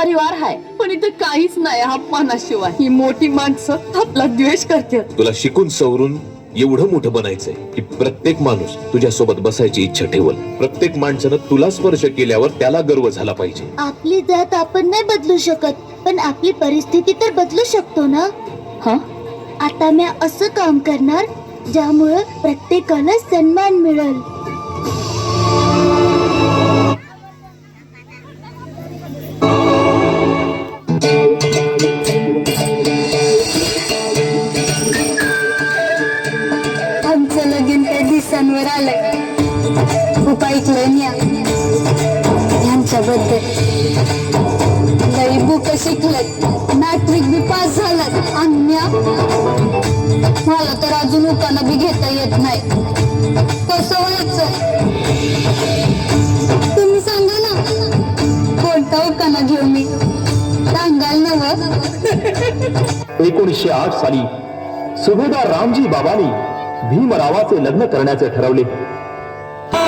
परिवार आहे पण इथं काहीच नाही. अपमानाशिवाय ही मोठी माणसं आपला द्वेष करतात. तुला शिकून सवरून एवढं मोठं बनायचंय की प्रत्येक माणूस तुझ्या सोबत बसायची इच्छा ठेवल. प्रत्येक माणसानं तुला स्पर्श केल्यावर त्याला गर्व झाला पाहिजे. आपली जात आपण नाही बदलू शकत पण आपली परिस्थिती तर बदलू शकतो ना? हा? आता मी असं काम करणार ज्यामुळं प्रत्येकाला सन्मान मिळेल. खूप यांच्याबद्दल. लई बुक शिकलेत? मॅट्रिक बी पास झालात. अन्य? मला तर अजून उकाना बी घेता येत नाही. कसं व्हायचं? तुम्ही सांगा ना. कोणता उकाना घेऊ मी? सांगाल ना एकोणीसशे आठ साली सुभेदार रामजी बाबांनी भीमरावाचे लग्न करण्याचे ठरवले.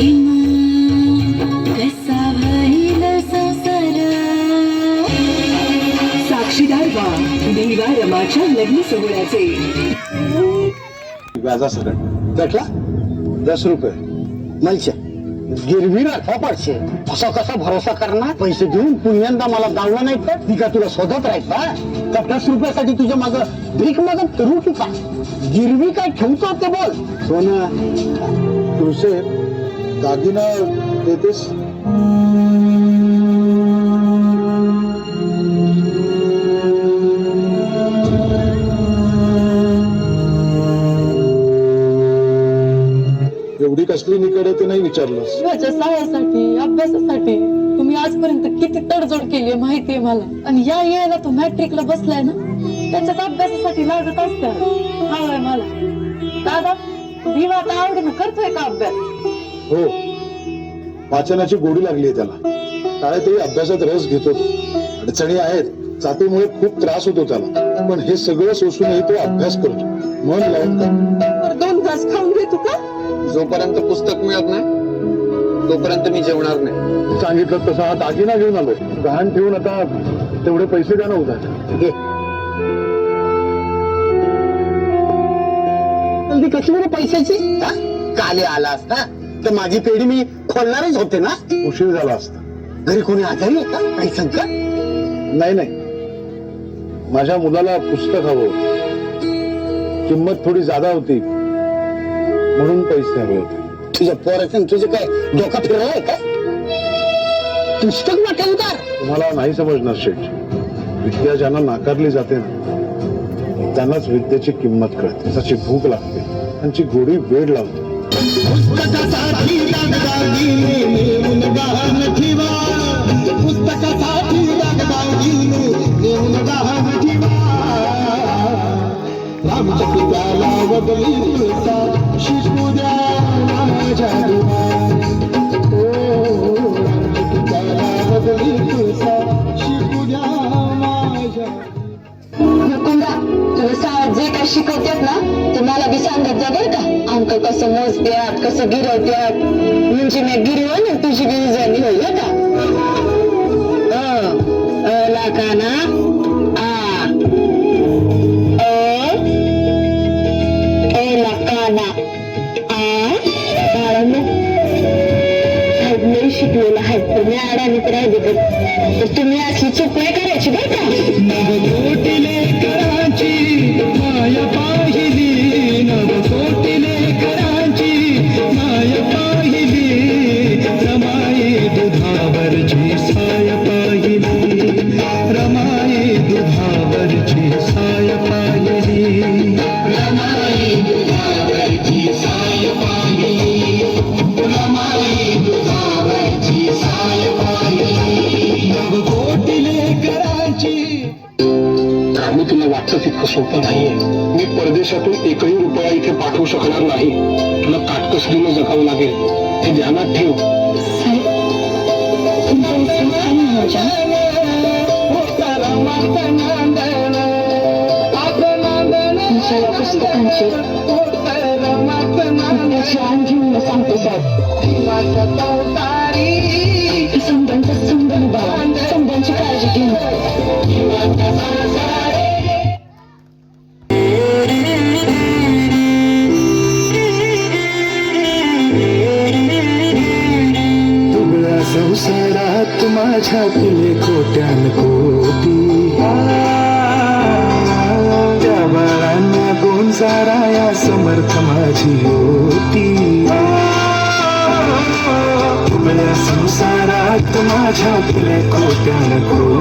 प्रेम लग्न सोहळ्याचे व्याजासकट दस रुपये नाहीचे गिरवी राखा पाचशे असा कसा भरोसा करणार पैसे देऊन पुण्यांदा मला दावलं नाही तर ती का तुला शोधत राहायचा का दस रुपयासाठी तुझ्या माग भीक मागत करू की का गिरवी काय ठेवतो ते बोल सोनं तुळसे दागिना देतेस? एवढी कसली निकड आहे ते नाही विचारलं माझ्या सहाय्यासाठी अभ्यासासाठी तुम्ही आजपर्यंत किती तडजोड केली माहितीये मला. आणि या यायला तो मॅट्रिकला बसलाय ना त्याच्यात अभ्यासासाठी लागत असत. हवंय मला. दादा विवा आता आवडीनं करतोय का अभ्यास? हो. वाचनाची गोडी लागली आहे त्याला. शाळेतही अभ्यासात रस घेतो. तो. अडचणी आहेत जातीमुळे खूप त्रास होतो त्याला. पण हे सगळं सोसूनही तो अभ्यास करतो. मन लावून. तर दोन घास खाऊन घेतो का? जोपर्यंत पुस्तक मिळत नाही तोपर्यंत मी जेवणार नाही. सांगितलं तसं हा दागिना घेऊन आलोय गहाण ठेवून आता तेवढे पैसे द्या ना उद्या कशी बरं पैशाची? काले आला असता तर माझी पेढी मी खोलणारच होते ना? उशीर झाला असता. घरी कोणी आजारी का काही संकट नाही नाही. माझ्या मुलाला पुस्तक हवं होतं. किंमत थोडी जादा होती. म्हणून पैसे हवे होते. तुझ्या पोराचं तुझं काय डोका फिरलाय का? पुस्तक ना उदार तुम्हाला नाही समजणार शेठ. विद्या ज्यांना नाकारली जाते ना त्यांनाच विद्येची किंमत कळते. त्याची भूक लागते. त्यांची गोडी वेळ लावते पुस्तकासाठी दागदागी नेने मुलगा नठीवा. पुस्तकासाठी दागदागी नेने मुलगा नठीवा. रामच्या पित्याला वगळी तुलसा शिकू द्या माझ्या दुवा. ओ रामच्या पित्याला गुंडा तुम्ही जे काय शिकवतात ना ते मला बी सांगत जा बर का अंक कसं मोजत्यात कसं गिरवत्यात म्हणजे मी गिरी होईल तुझी गिरी झाली होईल का ना पैशातून एकही रुपया इथे पाठवू शकणार नाही. तुला काटकसरीनं जगावं लागेल. हे ध्यानात ठेव. सांगतो साहेब छाटले कोट्यान कोटी. त्या बाळांना गोंजारा या समर्थ माझी होती. संसारात माझ्यातले कोट्यान कोटी.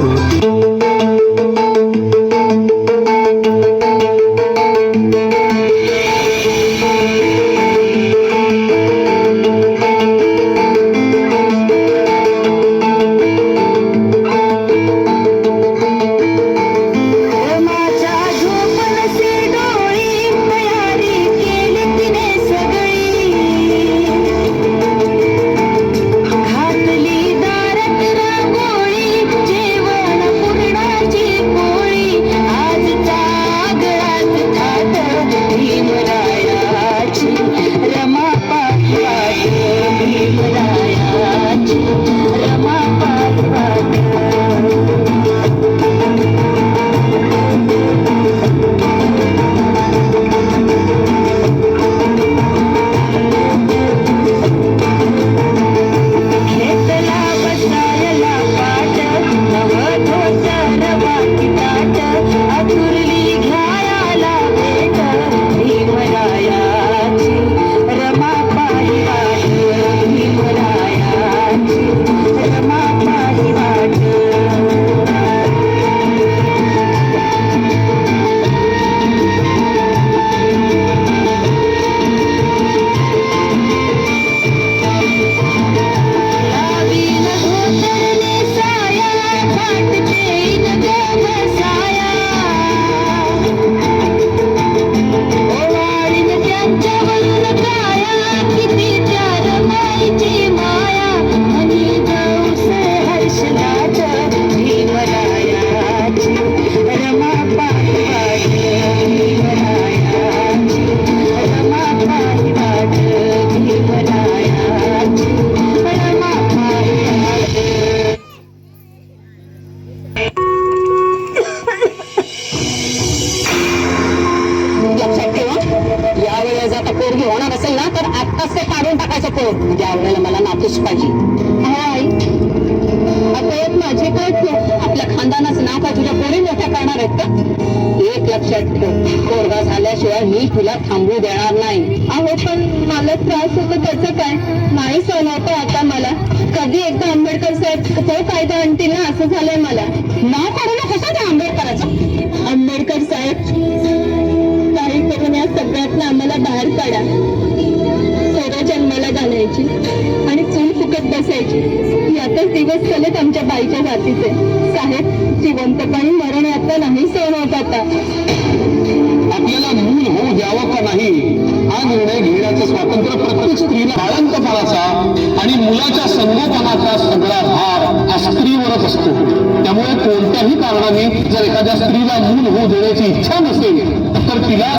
एवढेच दिवस झाले त्यांच्या बाईच्या जातीचे. साहेब जिवंत काही मरण आता नाही सण होत आता. आपल्याला मूल होऊ द्यावं का नाही? हा निर्णय घेण्याचं स्वातंत्र्य प्रत्येक स्त्रीला बाळंतपणाचा आणि मुलाच्या संगोपनाचा सगळा भार हा स्त्रीवरच असतो. त्यामुळे कोणत्याही कारणाने जर एखाद्या स्त्रीला मूल होऊ देण्याची इच्छा नसेल तर तिला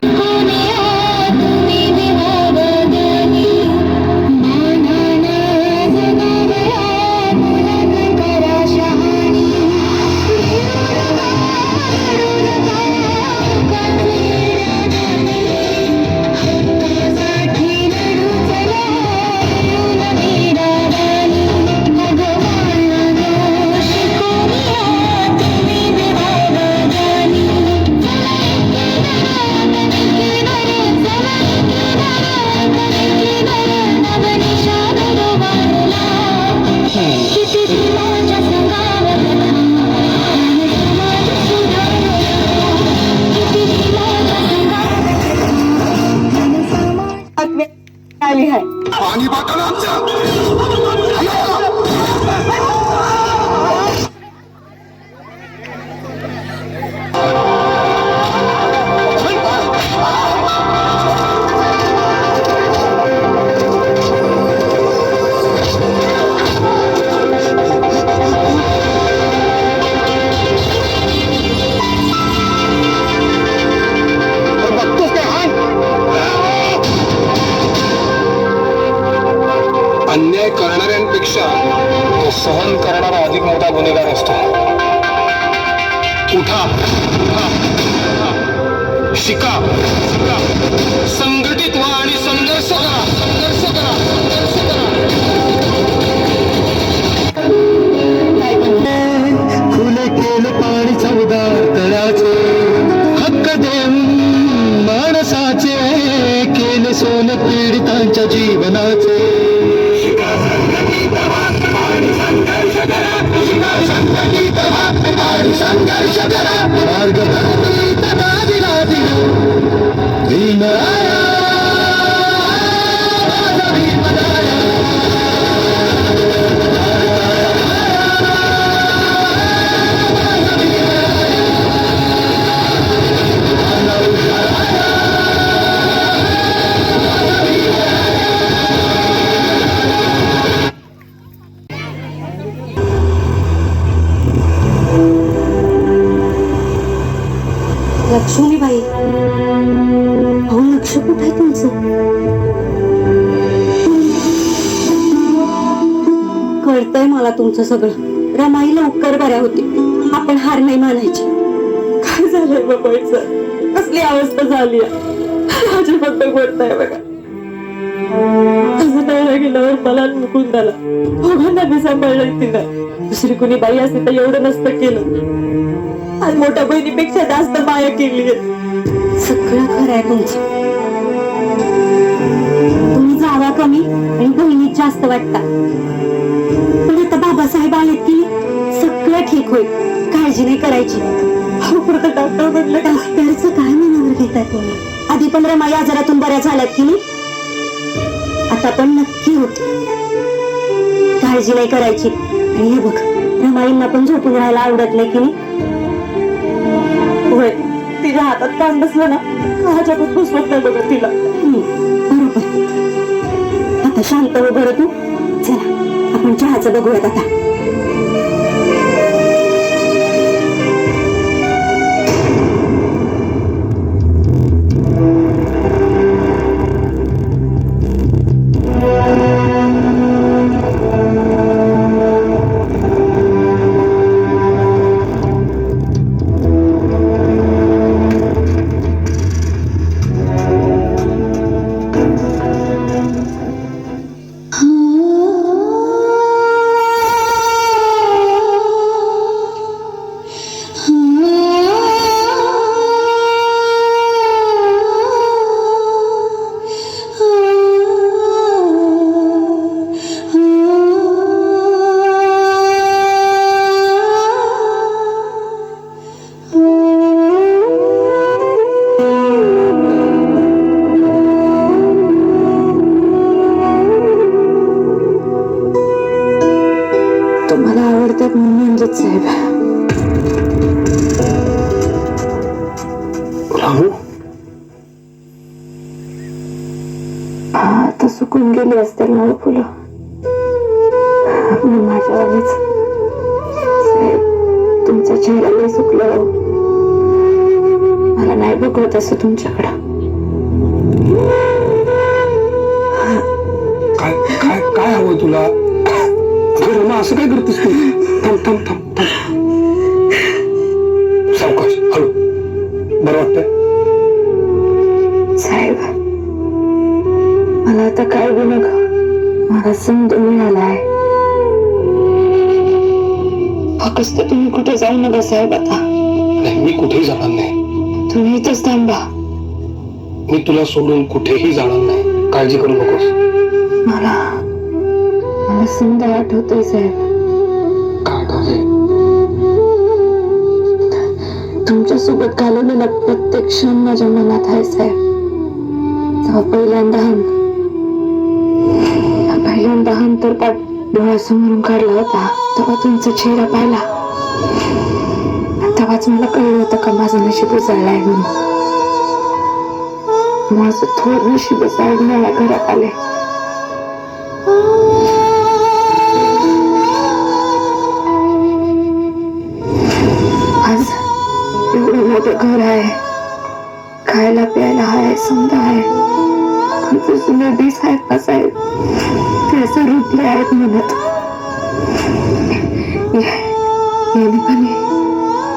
करणारा अधिक मोठा गुन्हेगार असतो. उठा शिका संघटित व्हा आणि संघर्ष करा. संघर्ष करा संघर्ष करा. खुले केले पाणी हक्क देऊन माणसाचे केले सोन पीडितांच्या जीवनाचे. मार्ग दिला भीम मला सगळं. रमाई लवकर बऱ्या होती. आपण हार नाही मानायची. काय झालंय बाबाईचं कसली अवस्था झाली माझ्या फक्त गोडताय बघा. असं तयार गेल्यावर मला मुकून झाला दोघांना मी सांभाळलं तिनं. दुसरी कुणी बाई असते तर एवढं नसतं केलं. आज मोठ्या बहिणीपेक्षा जास्त माया केली सगळं खरं आहे तुमचं. तुम्ही जावा कमी आणि बहिणीत जास्त वाटता. आलेत की सगळं ठीक होईल. काळजी नाही करायची. डॉक्टर म्हटलं डॉक्टरचं काय मनावर घेताय तुम्ही? आधी पण रमाई आजारातून बऱ्या झाल्यात की नाही? आता पण नक्की होते. काळजी नाही करायची. आणि हे बघ रमाईंना पण झोपून राहायला आवडत नाही की नाही? होय तिच्या हातात काम बसलं ना माझ्याकडे बसवत नाही बघा तिला. बरोबर. आता शांत हो बरं तू. चला आपण चहाचं बघूयात आता. तुम्हाला तुमचा चेहरा लय सुकला. मला नाही बघवत असं तुमच्याकडं. काय काय काय हवंय तुला? अगं रमा असं काय करतेस तू? थांब थांब थांब थांब. सावकाश हळू. बरं वाटतंय? साहेब मला आता काय बी नका. मला संध फक्त तुम्ही कुठे जाऊ नका साहेब आता. नाही मी कुठेही जाणार नाही. तुम्ही इथंच थांबा. मी तुला सोडून कुठेही जाणार नाही. काळजी करू नकोस. मला मला संध आठवतोय साहेब. तुमच्यासोबत घालवलेला प्रत्येक क्षण माझ्या मनात आहे साहेब. पहिल्यांदा पहिल्यांदा हन तर पाठ डोळ्यासमोरून काढला होता. तेव्हा तुमचा चेहरा पाहिला. तेव्हाच मला कळलं होतं का माझं नशीब उचललाय म्हणून. माझं थोर नशीब उजळण्याला घरात आले आज एवढं मोठं घर आहे. खायला प्यायला आहे समजा आहे. पण रुपले आहेत म्हणत. येणे पाणी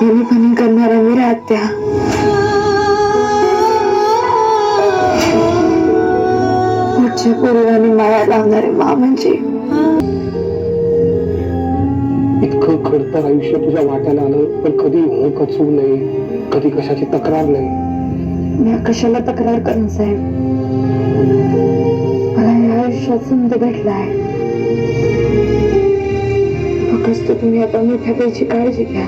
येणे पाणी करणाऱ्या मीरा आत्या पुढच्या पोरीवानी माया लावणारे मामांची इतकं खडतर आयुष्य तुझ्या वाट्याला आलं पण कधी हो कचू नाही कधी कशाची तक्रार नाही. मी कशाला तक्रार करेन साहेब? मला या आयुष्यात संध भेटलाय. फक्त तुम्ही आता मोठ्या बाईची काळजी घ्या.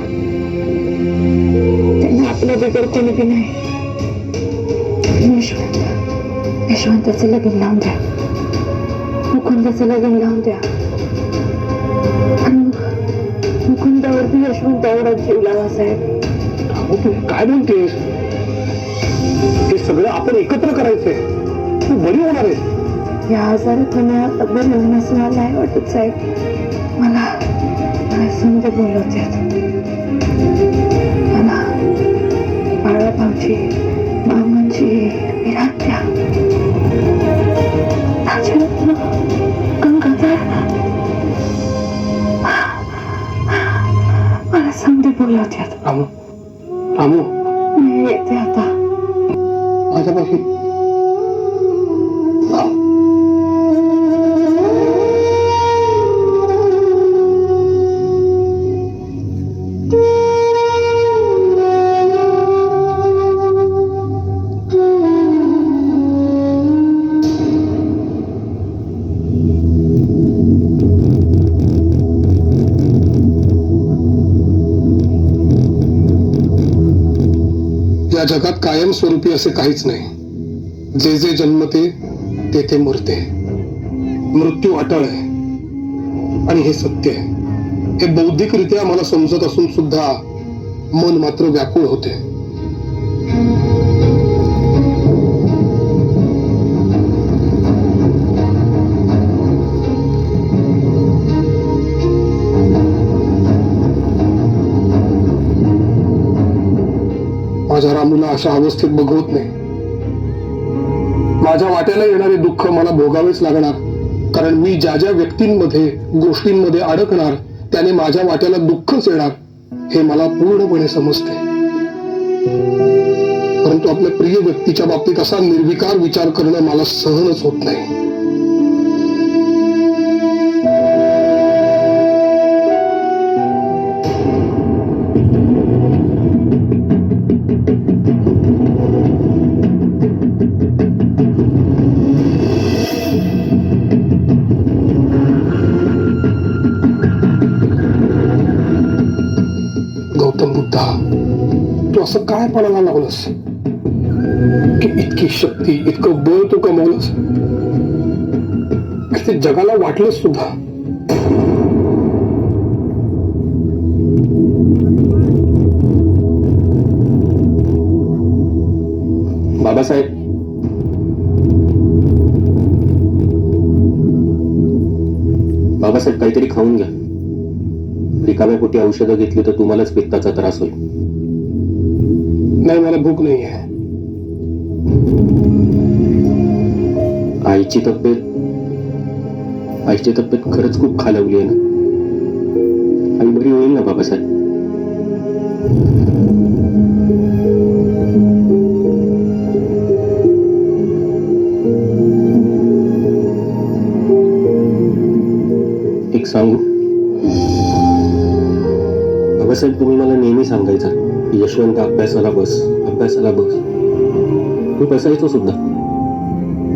त्यांना आपल्या बिगर कोणी बी नाही. यशवंत यशवंताचं लग्न लावून द्या. मुकुंदाचं लग्न लावून द्या. आणि मग मुकुंदावर बी यशवंत एवढा जीव लावा साहेब. अहो, तू काय बोलतेस हे सगळं आपण एकत्र करायचंय. तू बरी होणार आहेस या आजारात मला बरं होण्यास मला नाही वाटत साहेब. मला मला समजा बोलवत्यात मला बाळाभाऊची जगात कायमस्वरूपी असे काहीच नाही. जे जे जन्मते तेथे मरते. मृत्यू अटळ आहे. आणि हे सत्य आहे. हे बौद्धिकरित्या मला समजत असून सुद्धा मन मात्र व्याकुळ होते. माझ्या अशा अवस्थेत बघवत नाही. माझ्या वाट्याला येणारे दुःख मला भोगावेच लागणार. कारण मी ज्या ज्या व्यक्तींमध्ये गोष्टींमध्ये अडकणार त्याने माझ्या वाट्याला दुःखच येणार हे मला पूर्णपणे समजते. परंतु आपल्या प्रिय व्यक्तीच्या बाबतीत असा निर्विकार विचार करणं मला सहनच होत नाही. असं काय पडायला लागलंस? की इतकी शक्ती इतकं बळ तू कमवलंस? ते जगाला वाटलंच सुद्धा? बाबासाहेब. बाबासाहेब काहीतरी खाऊन घ्या. रिकाम्या पोटी औषधं घेतली तर तुम्हालाच पित्ताचा त्रास होईल. नाही मला भूक नाही आहे आईची तब्येत आईची तब्येत खरंच खूप खालवली आहे ना? आई बरी होईल ना बाबासाहेब एक सांगू? बाबासाहेब तुम्ही मला नेहमी सांगायचा. यशवंत अभ्यासाला बस अभ्यासाला बस? मी बसायचो सुद्धा.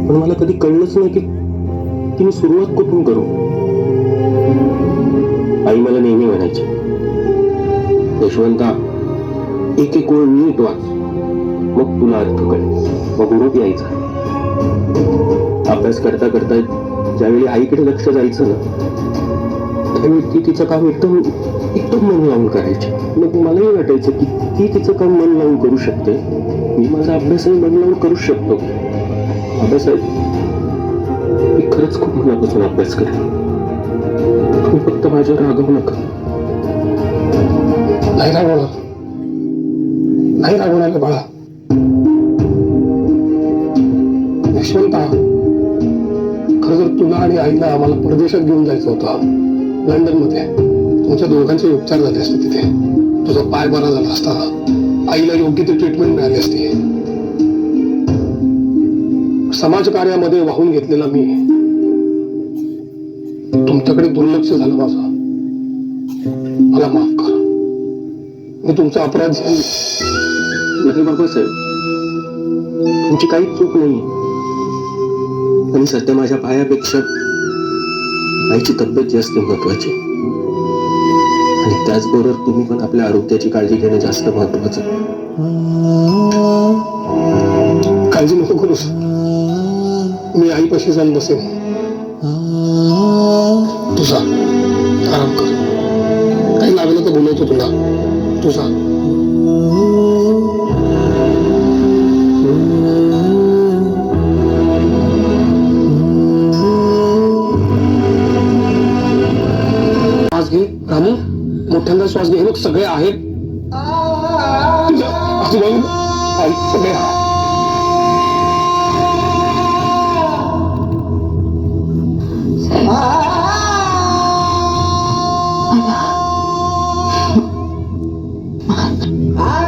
पण मला कधी कळलंच नाही की ती मी सुरुवात कुठून करू? आई मला नेहमी म्हणायची यशवंता एक एक ओळ नीट वाच. मग तुला अर्थ कळेल. मग उरूप यायचा. अभ्यास करता करता ज्यावेळी आईकडे लक्ष जायचं ना त्यावेळी ती तिचं काम एकदम एकदम मन लावून करायची. मग मलाही वाटायचं की ती तिचं काम मन लावून करू शकते. मी माझा अभ्यासही मन लावून करू शकतो. बाबासाहेब मी खरंच खूप मनापासून अभ्यास करेन. तुम्ही फक्त माझ्यावर रागवू नका. नाही रागवणार. नाही रागवणार बाळा. यशवंता खरं तर तुला आणि आईला आम्हाला परदेशात घेऊन जायचं होतं लंडनमध्ये तुमच्या दोघांचे उपचार झाले असते तिथे. तुझा पाय बरा झाला असता. आईला योग्य ती ट्रीटमेंट मिळाली असती. समाजकार्यामध्ये वाहून घेतलेला मी. तुमच्याकडे दुर्लक्ष झालं माझं. मला माफ करा. मी तुमचा अपराध झाला. नाही बाबासाहेब तुमची काहीच चूक नाही. आणि सध्या माझ्या पायापेक्षा आईची तब्येत जास्त महत्वाची आणि त्याचबरोबर तुम्ही पण आपल्या आरोग्याची काळजी घेणं जास्त महत्वाचं काळजी नको करूस मी आईपाशी जाऊन बसेन. तुझा आराम कर. काही लागलं तर बोलवतो तुला. तुझा आज घे रामू. मोठ्यांदा श्वास घे सगळे आहेत. सगळे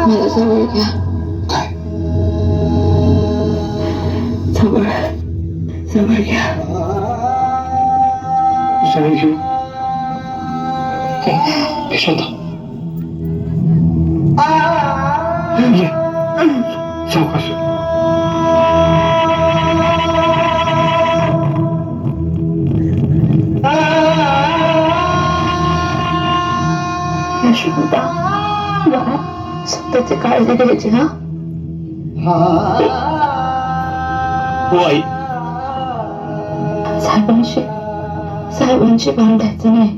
मला जवळ घ्या. काय? जवळ. जवळ घ्या. ये सावकाश स्वतःची काळजी घ्यायची ना? हो साहेबांशी साहेबांशी भांडायचं नाही.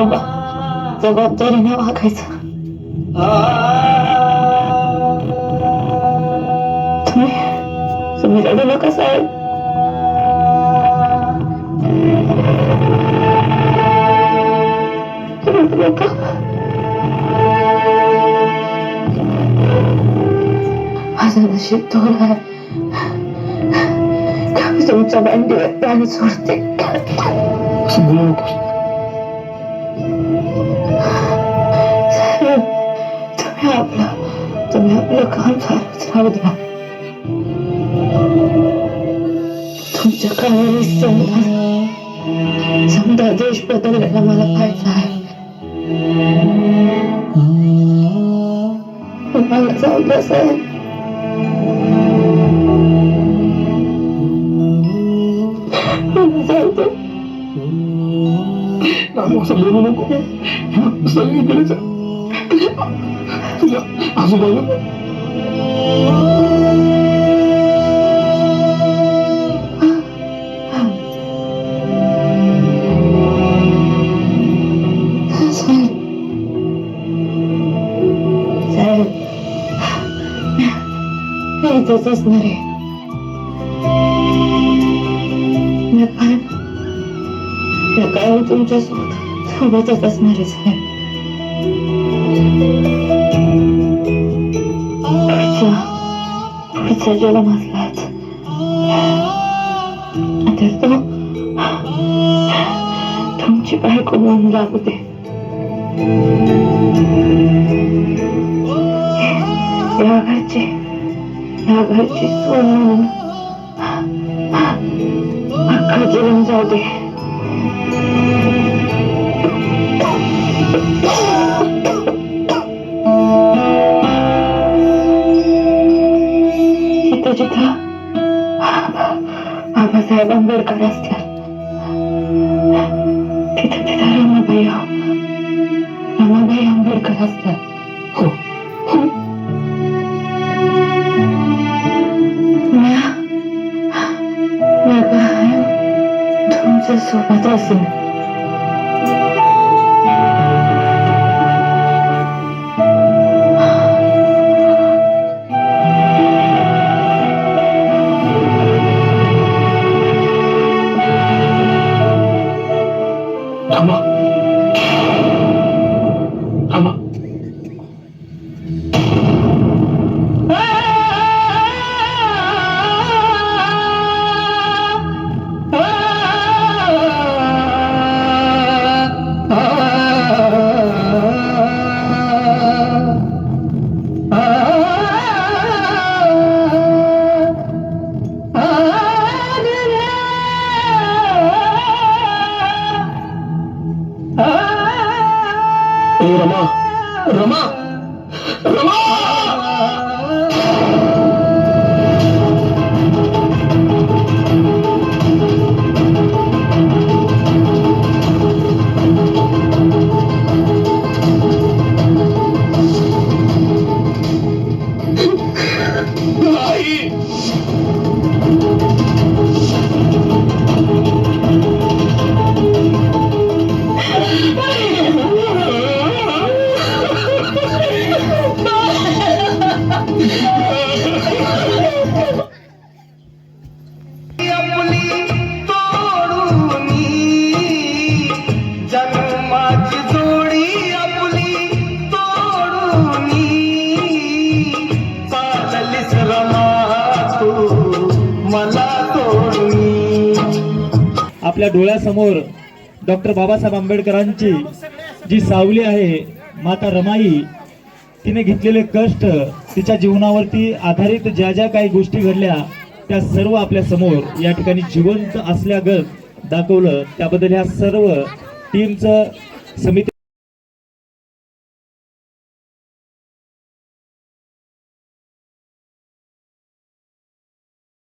जबा जबाबदारीने वागायचं तुम्ही तुम्ही रडू नका साहेब रडू नका माझं नशीब थोडं आहे का मी तुमच्या मांडीवर प्राण सोडते असं बोलू नकोस साहेब आपला तुम्ही आपलं काम चालूच राहू द्या. तुमच्या कामाने समजा समजा देश बदललेला मला फायदा आहे. मला जाऊ द्या साहेब. मला जाऊ द्या रामू असं आजोबाला असणार. आहे नकार नकार तुमच्यासोबत? सोबतच असणार आहे साहेब. पुढच्या जन्मातलाच तर तो तुमची बायको म्हणून लागू दे या घरची या घरची सोन म्हणून डोळ्यासमोर डॉक्टर बाबासाहेब आंबेडकरांची जी सावली आहे माता रमाई तिने घेतलेले कष्ट तिच्या जीवनावरती आधारित ज्या ज्या काही गोष्टी घडल्या त्या सर्व आपल्यासमोर या ठिकाणी जिवंत असल्यागत दाखवलं. त्याबद्दल ह्या सर्व टीमचं समिती